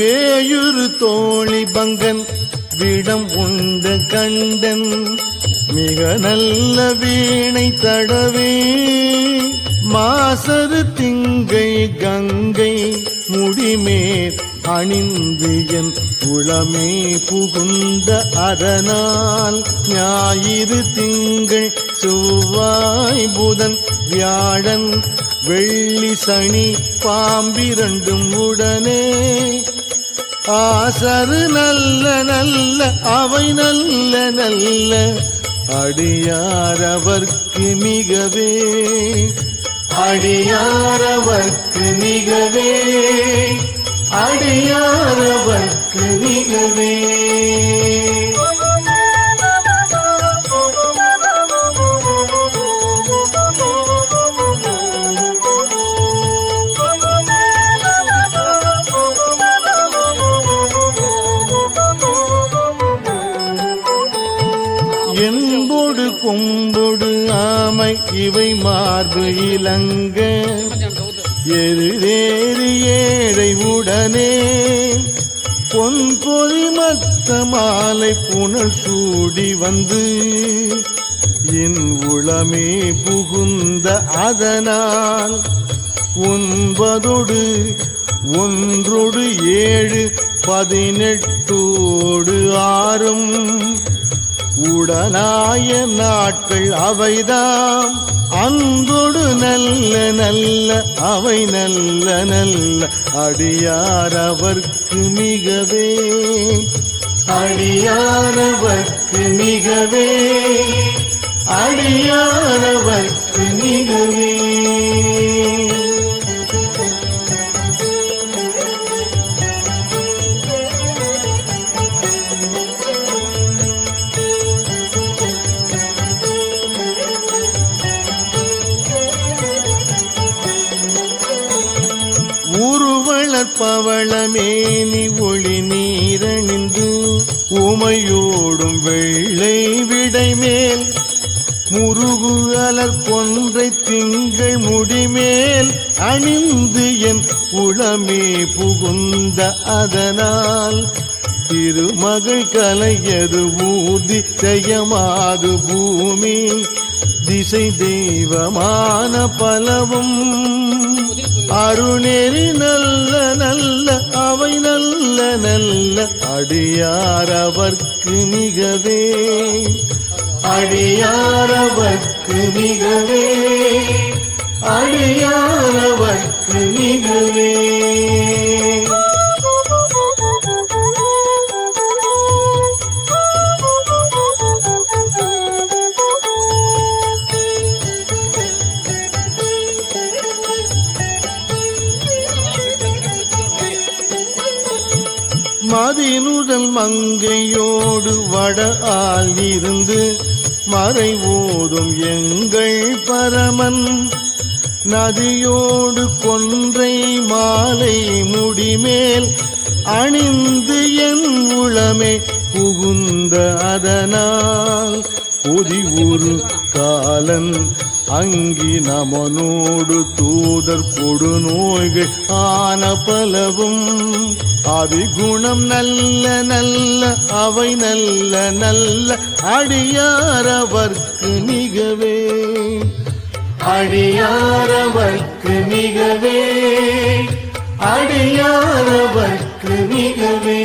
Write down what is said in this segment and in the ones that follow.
வேயுறு தோழி பங்கன் விடம் உண்ட கண்டன் மிக நல்ல வீணை தடவே. மாசரு திங்கை கங்கை முடிமேல் அணிந்து என் உளமே புகுந்த அதனால் ஞாயிறு திங்கள் செவ்வாய் புதன் வியாழன் வெள்ளி சனி பாம்பிரண்டும் உடனே. ஆசரு நல்ல நல்ல அவை நல்ல நல்ல. அடியாரவர்க்கு மிகவே. அடியாரவர்க்கு மிகவே. அடியாரவர்க்கு மிகவே. இவை மார்பு இலங்க. எருதேறு ஏழை உடனே பொன் பொறி மத்த மாலை புனல் சூடி வந்து என் உளமே புகுந்த அதனால் ஒன்பதொடு ஒன்றோடு ஏழு பதினெட்டோடு ஆறும் உடனாய நாட்கள் அவைதாம். அன்பொடு நல்ல நல்ல அவை நல்ல நல்ல அடியார் அவர்க்கு மிகவே. அடியாரவர்க்கு மிகவே. அடியாரவர்க்கு மிகவே. விடைமேல். முருகு அலர் கொன்றை திங்கள் முடிமேல். அணிந்து என் உளமே புகுந்த அதனால். திருமகள் கலையது ஊதி செய்யமாது பூமி. திசை தெய்வமான பலவும். அருணேரி நல்ல நல்ல அவை நல்ல நல்ல அடியாரவர்க்கு மிகவே. அடியாரவர்க்கு மிகவே. அடியாரவர்க்கு மிகவே. மங்கையோடு ஆள் இருந்து மறை ஓதும் எங்கள் பரமன். நதியோடு கொன்றை மாலை முடிமேல் அணிந்து என் உளமே புகுந்த அதனால். கொதி ஒரு காலன் அங்கி நமனோடு தூதர் கொடு நோய்கள் ஆன பலவும் அவிகுணம் நல்ல நல்ல அவை நல்ல நல்ல அடியாரவர்க்கு மிகவே அடியாரவர்க்கு மிகவே அடியாரவர்க்கு மிகவே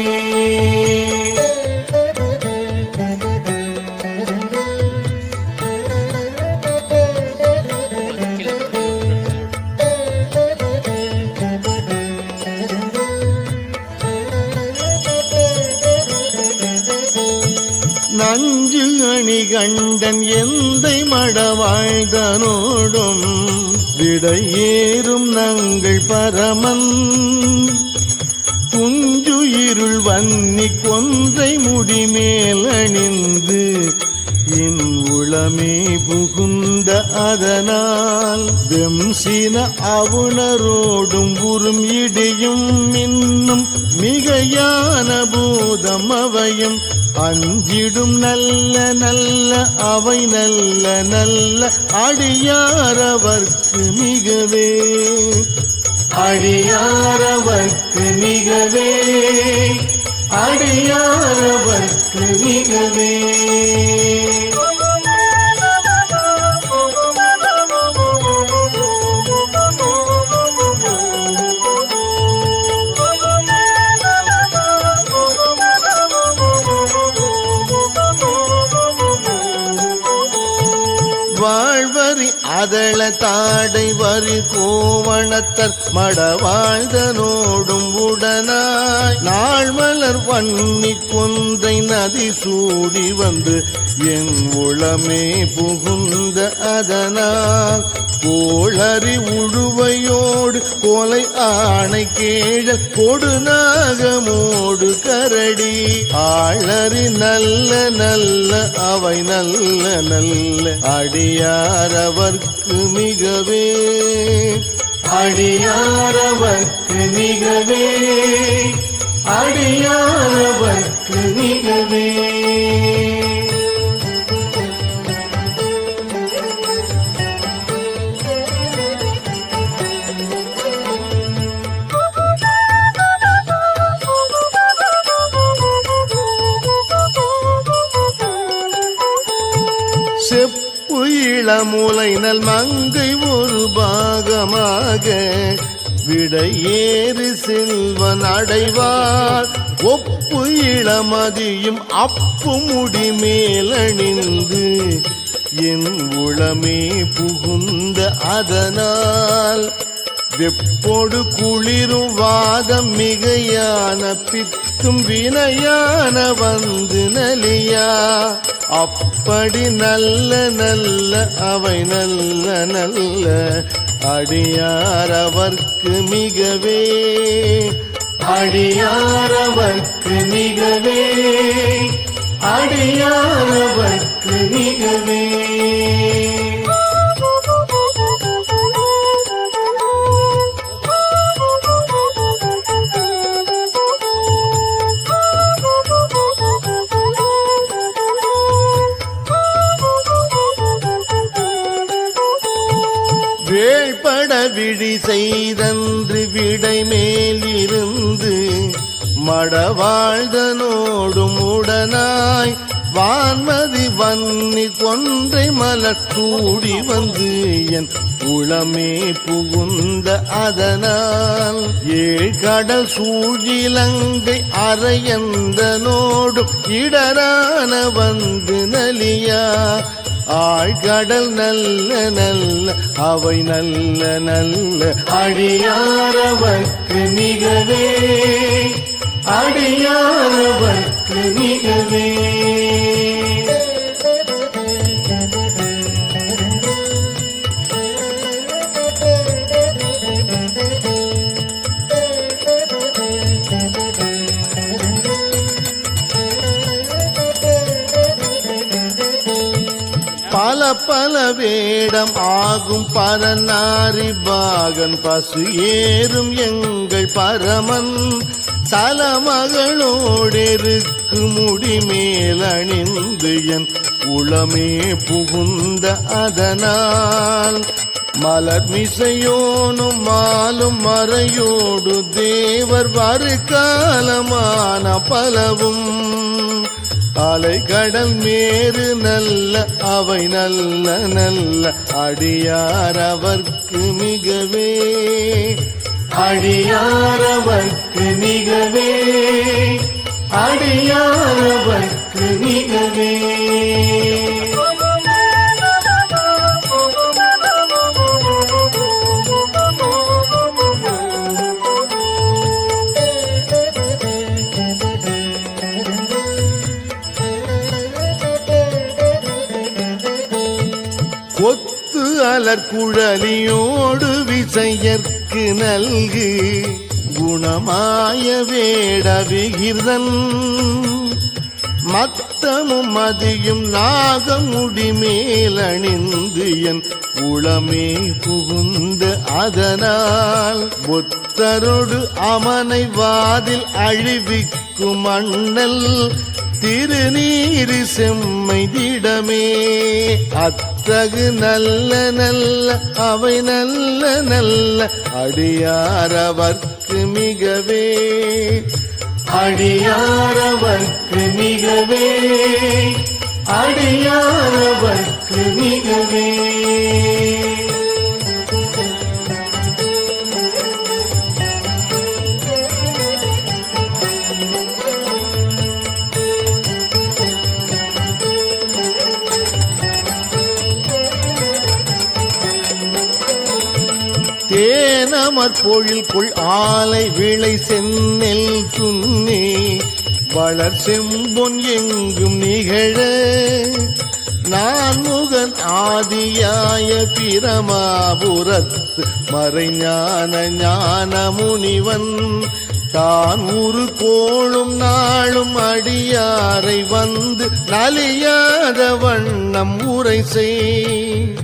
அதனோடும் விடையேறும் நங்கள் பரமன். துஞ்சு இருள் வன்னி கொன்றை முடிமேலணிந்து என் உளமே புகுந்த அதனால் வெம்சின அவுணரோடும் உறும் இடியும் இன்னும் மிகையான பூதம் அவையும். அஞ்சிடும் நல்ல நல்ல அவை நல்ல நல்ல அடியாரவர்க்கு மிகவே. அடியாரவர்க்கு மிகவே. அடியாரவர்க்கு மிகவே. தாடை வரி கோவணத்தர் மடவாழ்தனோடும் உடனாய். நாள் மலர் வன்னி கொந்தை நதி சூடி வந்து என் உளமே புகுந்த அதனால். கோளறி உழுவையோடு கோலை ஆணை கேழல் கொடுநாகமோடு கரடி. ஆளறி நல்ல நல்ல அவை நல்ல நல்ல அடியாரவர்க்கு மிக நிகவே. அடியாரவர்க்கு நிகவே. அடியாரவர்க்கு நிகவே. இளமுலை நல் மங்கை ஒரு பாகமாக விடையேறு செல்வன் அடைவார். ஒப்பு இளமதியும் அப்பு முடி மேலணிந்து என் உளமே புகுந்த அதனால். வெப்போடு குளிரும் வாதம் மிகையான பித்தும் வினையான வந்து நலியா. அப்படி நல்ல நல்ல அவை நல்ல நல்ல. அடியார் அவர்க்கு மிகவே. அடியார் அவர்க்கு மிகவே. அடியார் அவர்க்கு மிகவே. மேலிருந்து மடவாழ்தனோடும் உடனாய் வான்மதி வன்னி கொன்றை மலக்கூடி வந்து என் உளமே புகுந்த அதனால் ஏழ் கடல் சூழிலங்கை அரையந்தனோடும் இடரான வந்து நலியா ஆழ்கடல் நல்ல நல்ல அவை நல்ல நல்ல அடியாரவர்க்கு நிகவே அடியாரவர்க்கு நிகவே பல வேடம் ஆகும் பரநாரி பாகன் பசு ஏறும் எங்கள் பரமன் சலமகளோடெருக்கு முடி மேலணிந்து என் உளமே புகுந்த அதனால் மலர் மிசையோனும் மாலும் மறையோடு தேவர் வருகாலமான பலவும் அலை கடல் மேறு நல்ல அவை நல்ல நல்ல அடியார் அவர்க்கு மிகவே. அடியார் அவர்க்கு மிகவே. அடியார் அவர்க்கு மிகவே. மலர்குழலியோடு விசையற்கு நல்கு குணமாய வேடவிகிர்தன் மத்தமும் மதியும் நாகமுடி மேலணிந்து என் உளமே புகுந்த அதனால் ஒத்தரோடு அமனை வாதில் அழிவிக்கும் அண்ணல் திருநீரு செம்மை திடமே. அத்தகு நல்ல நல்ல அவை நல்ல நல்ல அடியாரவர்க்கு மிகவே. அடியாரவர்க்கு மிகவே. அடியாரவர்க்கு மிகவே. பொழில் கொள் ஆலை விளை செந்நெல் துண்ணே வளர் செம்பொன் எங்கும் நிகழ. நான் முகன் ஆதியாய பிரமாபுரத்து மறைஞான ஞான முனிவன் தான் உரு கோளும் நாளும் அடியாரை வந்து நலியாத வண்ணம் உரை செய்.